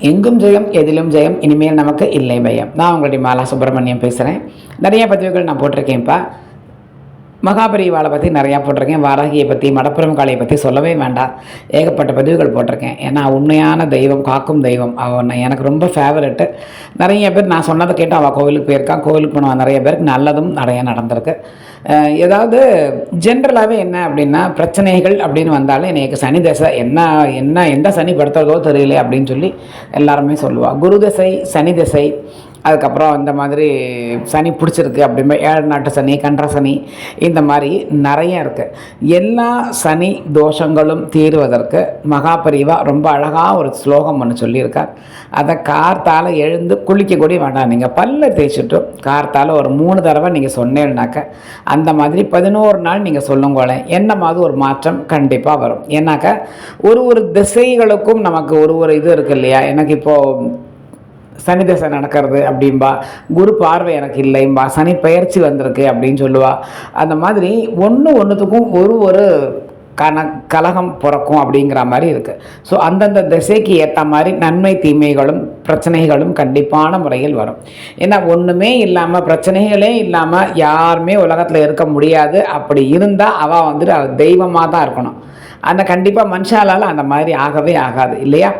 எங்கும் ஜெயம் எதிலும் ஜெயம் இனிமேல் நமக்கு இல்லை பயம். நான் உங்களுடைய மாலா சுப்பிரமணியம் பேசுகிறேன் நிறைய பதிவுகள் நான் போட்டிருக்கேன்ப்பா. மகாபரிவாளை பற்றி நிறையா போட்டிருக்கேன். வாராகியை பற்றி மடப்புறம் காளையை பற்றி சொல்லவே வேண்டாம். ஏகப்பட்ட பதிவுகள் போட்டிருக்கேன். ஏன்னா உண்மையான தெய்வம் காக்கும் தெய்வம். அவன் எனக்கு ரொம்ப ஃபேவரெட்டு நிறைய பேர் நான் சொன்னதை கேட்டு அவள் கோவிலுக்கு போயிருக்கான் கோவிலுக்கு போனவன் நிறைய பேருக்கு நல்லதும் நிறைய நடந்திருக்கு. ஏதாவது ஜென்ரலாகவே என்ன அப்படின்னா பிரச்சனைகள் அப்படின்னு வந்தாலும் எனக்கு சனி தசை என்ன என்ன எந்த சனி படுத்துறதோ தெரியல அப்படின்னு சொல்லி எல்லாருமே சொல்லுவாள் குரு தசை சனி தசை அதுக்கப்புறம் இந்த மாதிரி சனி பிடிச்சிருக்கு அப்படிமே ஏழு நாட்டு சனி கன்ற சனி இந்த மாதிரி நிறைய இருக்குது எல்லா சனி தோஷங்களும் தீருவதற்கு மகாபரிவா ரொம்ப அழகாக ஒரு ஸ்லோகம் ஒன்று சொல்லியிருக்கார். அதை கார்த்தால் எழுந்து குளிக்க கூட வேண்டாம். நீங்கள் பல்ல தேய்ச்சிட்டு கார்த்தால் ஒரு மூணு தடவை நீங்கள் சொன்னேன்னாக்க அந்த மாதிரி பதினோரு நாள் நீங்கள் சொல்லுங்களேன் என்ன மாதிரி ஒரு மாற்றம் கண்டிப்பாக வரும். ஏன்னாக்க ஒரு ஒரு திசைகளுக்கும் நமக்கு ஒரு ஒரு இது இருக்கு இல்லையா? எனக்கு இப்போது சனி தசை நடக்கிறது அப்படிம்பா குரு பார்வை எனக்கு இல்லைம்பா சனி பயிற்சி வந்திருக்கு அப்படின்னு சொல்லுவா. அந்த மாதிரி ஒன்று ஒன்றுத்துக்கும் ஒரு ஒரு கன கலகம் பிறக்கும் அப்படிங்கிற மாதிரி இருக்குது ஸோ அந்தந்த திசைக்கு ஏற்ற மாதிரி நன்மை தீமைகளும் பிரச்சனைகளும் கண்டிப்பான முறையில் வரும். ஏன்னா ஒன்றுமே இல்லாமல் பிரச்சனைகளே இல்லாமல் யாருமே உலகத்தில் இருக்க முடியாது. அப்படி இருந்தால் அவள் வந்துட்டு அவள் தெய்வமாக தான் இருக்கணும். அந்த கண்டிப்பாக மனுஷாலால் அந்த மாதிரி ஆகவே ஆகாது இல்லையா?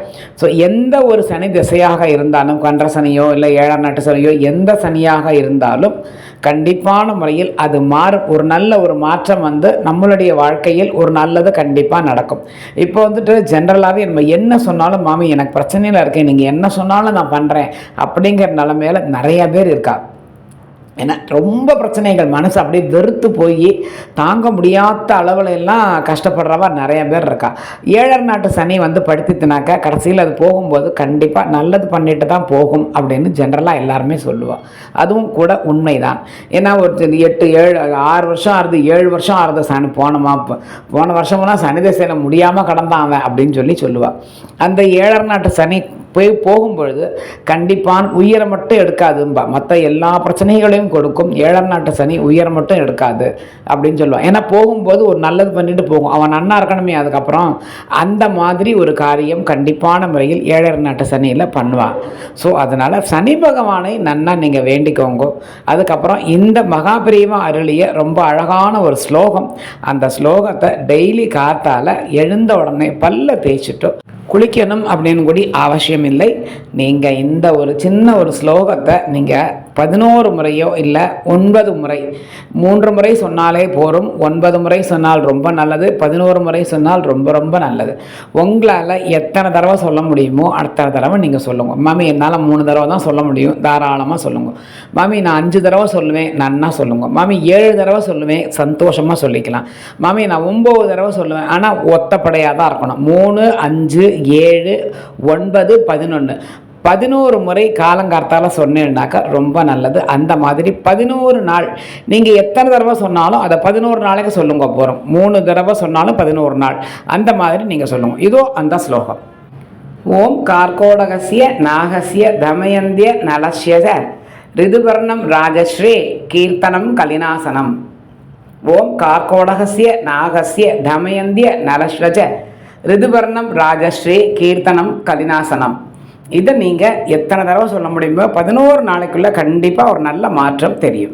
ஸோ எந்த ஒரு சனி திசையாக இருந்தாலும் கன்ற சனியோ இல்லை ஏழாம் நாட்டு சனியோ எந்த சனியாக இருந்தாலும் கண்டிப்பான முறையில் அது மாறும். ஒரு நல்ல ஒரு மாற்றம் வந்து நம்மளுடைய வாழ்க்கையில் ஒரு நல்லது கண்டிப்பாக நடக்கும். இப்போ வந்துட்டு ஜென்ரலாகவே நம்ம என்ன சொன்னாலும் மாமி எனக்கு பிரச்சனையில் இருக்கேன். நீங்கள் என்ன சொன்னாலும் நான் பண்ணுறேன் அப்படிங்கிற நிலமையில நிறைய பேர் இருக்கா? ஏன்னா ரொம்ப பிரச்சனைகள். மனசு அப்படியே வெறுத்து போய் தாங்க முடியாத அளவில் எல்லாம் கஷ்டப்படுறவா நிறைய பேர் இருக்கா. ஏழர் நாட்டு சனி வந்து படுத்தித்துனாக்க கடைசியில் அது போகும்போது கண்டிப்பாக நல்லது பண்ணிட்டு தான் போகும் அப்படின்னு ஜென்ரலாக எல்லாருமே சொல்லுவாள் அதுவும் கூட உண்மைதான். ஏன்னா ஒரு எட்டு ஏழு ஆறு வருஷம் ஆறுது ஏழு வருஷம் ஆறுது சனி போனோமா போ- போன வருஷம்லாம் சனி தசையில் முடியாமல் கடந்தான் அவன் அப்படின்னு சொல்லி சொல்லுவாள் அந்த ஏழர் நாட்டு சனி போய் போகும்பொழுது கண்டிப்பான் உயரம் மட்டும் எடுக்காதும்பா. மற்ற எல்லா பிரச்சனைகளையும் கொடுக்கும். ஏழாம் நாட்டு சனி உயரம் மட்டும் எடுக்காது அப்படின்னு சொல்லுவான். ஏன்னா போகும்போது ஒரு நல்லது பண்ணிட்டு போகும். அவன் நன்னா இருக்கணுமே அதுக்கப்புறம் அந்த மாதிரி ஒரு காரியம் கண்டிப்பான முறையில் ஏழரை நாட்டு சனியில் பண்ணுவான். ஸோ அதனால் சனி பகவானை நன்னா நீங்கள் வேண்டிக்கோங்க. அதுக்கப்புறம் இந்த மகாபிரியமா அருளிய ரொம்ப அழகான ஒரு ஸ்லோகம். அந்த ஸ்லோகத்தை டெய்லி காத்தால் எழுந்த உடனே பல்ல தேய்ச்சிட்டு குளிக்கணும் அப்படின்னு கூடி அவசியம் இல்லை நீங்கள் இந்த ஒரு சின்ன ஒரு ஸ்லோகத்தை நீங்கள் பதினோரு முறையோ இல்லை ஒன்பது முறை மூன்று முறை சொன்னாலே போரும். ஒன்பது முறை சொன்னால் ரொம்ப நல்லது பதினோரு முறை சொன்னால் ரொம்ப ரொம்ப நல்லது. உங்களால் எத்தனை தடவை சொல்ல முடியுமோ அத்தனை தடவை நீங்கள் சொல்லுங்கள் மாமி என்னால் மூணு தடவை தான் சொல்ல முடியும். தாராளமாக சொல்லுங்கள் மாமி நான் அஞ்சு தடவை சொல்லுவேன் நன்னா சொல்லுங்கள் மாமி ஏழு தடவை சொல்லுவேன் சந்தோஷமாக சொல்லிக்கலாம். மாமி நான் ஒம்பது தடவை சொல்லுவேன் ஆனால் ஒத்தப்படையாக தான் இருக்கணும். மூணு அஞ்சு ஏழு ஒன்பது பதினொன்று பதினோரு முறை காலங்கார்த்தால சொன்னேன்னாக்கா ரொம்ப நல்லது. அந்த மாதிரி பதினோரு நாள். நீங்கள் எத்தனை தடவை சொன்னாலும் அதை பதினோரு நாளைக்கு சொல்லுங்க போகிறோம் மூணு தடவை சொன்னாலும் பதினோரு நாள். அந்த மாதிரி நீங்கள் சொல்லுங்க. இதோ அந்த ஸ்லோகம். ஓம் கார்கோடகசிய நாகசிய தமயந்திய நலசியத ரிதுவர்ணம் ராஜஸ்ரீ கீர்த்தனம் கலினாசனம். ஓம் கார்கோடகசிய நாகசிய தமயந்திய நலஸ்வஜ ரிதுவர்ணம் ராஜஸ்ரீ கீர்த்தனம் கலினாசனம் இதை நீங்கள் எத்தனை தடவை சொல்ல முடியுமோ பதினோரு நாளைக்குள்ளே கண்டிப்பாக ஒரு நல்ல மாற்றம் தெரியும்.